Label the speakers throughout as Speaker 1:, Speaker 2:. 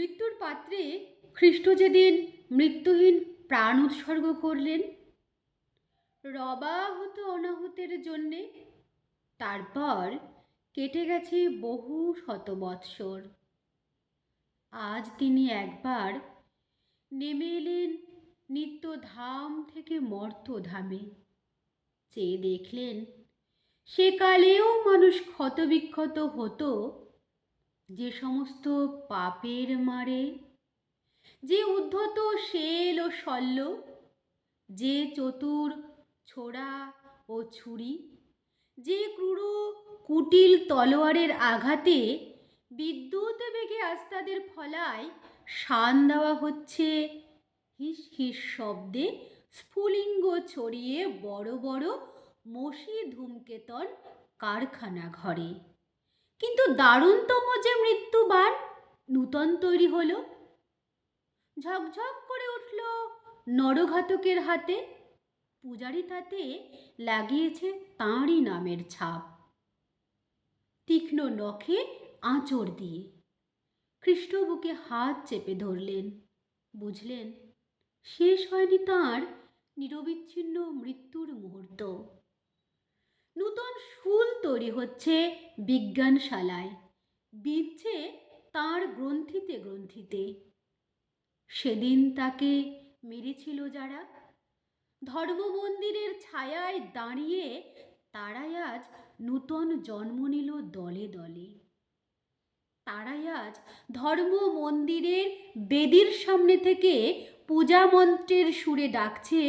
Speaker 1: মৃত্যুর পাত্রে খ্রিস্ট যেদিন মৃত্যুহীন প্রাণ উৎসর্গ করলেন, রবাহত অনাহুতের জন্যে তারপর কেটে গেছে বহু শত বৎসর। আজ তিনি একবার নেমে এলেন নিত্য ধাম থেকে মর্ত ধামে চেয়ে দেখলেন সেকালেও মানুষ ক্ষতবিক্ষত হতো যে সমস্ত পাপের মারে, যে উদ্ধত শেল ও শল্য, যে চতুর ছোড়া ও ছুরি, যে ক্রূর কুটিল তলোয়ারের আঘাতে বিদ্যুৎ বেগে আস্তাদের ফলায় শান দেওয়া হচ্ছে, হিস হিস শব্দে স্ফুলিঙ্গ ছড়িয়ে বড় বড় মসি ধূমকেতন কারখানা ঘরে। কিন্তু দারুণতম যে মৃত্যুবার নূতন তৈরি হলো। ঝকঝক করে উঠল নরঘাতকের হাতে। পূজারি তাতে লাগিয়েছে তাঁরই নামের ছাপ। তীক্ষ্ণ নখে আঁচড় দিয়ে। খ্রিস্ট বুকে হাত চেপে ধরলেন। বুঝলেন, শেষ হয়নি তাঁর নিরবিচ্ছিন্ন মৃত্যুর মুহূর্ত। শুল তৈরি হচ্ছে বিজ্ঞানশালায়। বিচ্ছে তার গ্রন্থিতে গ্রন্থিতে। সেদিন তাকে মেরেছিল যারা। ধর্ম মন্দিরের ছায়ায় দাঁড়িয়ে তারাই আজ নূতন জন্ম নিল দলে দলে। তারাই আজ ধর্ম মন্দিরের বেদির সামনে থেকে পূজা মন্ত্রের সুরে ডাকছে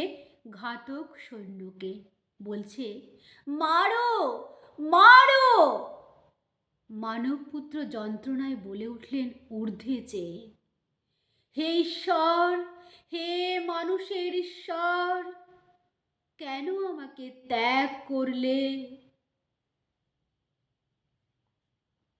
Speaker 1: ঘাতক সৈন্যকে। বলছে, মারো মারো! মানবপুত্র যন্ত্রণায় বলে উঠলেন ঊর্ধ্বে চেয়ে হে ঈশ্বর, হে মানুষের ঈশ্বর, কেন আমাকে ত্যাগ করলে?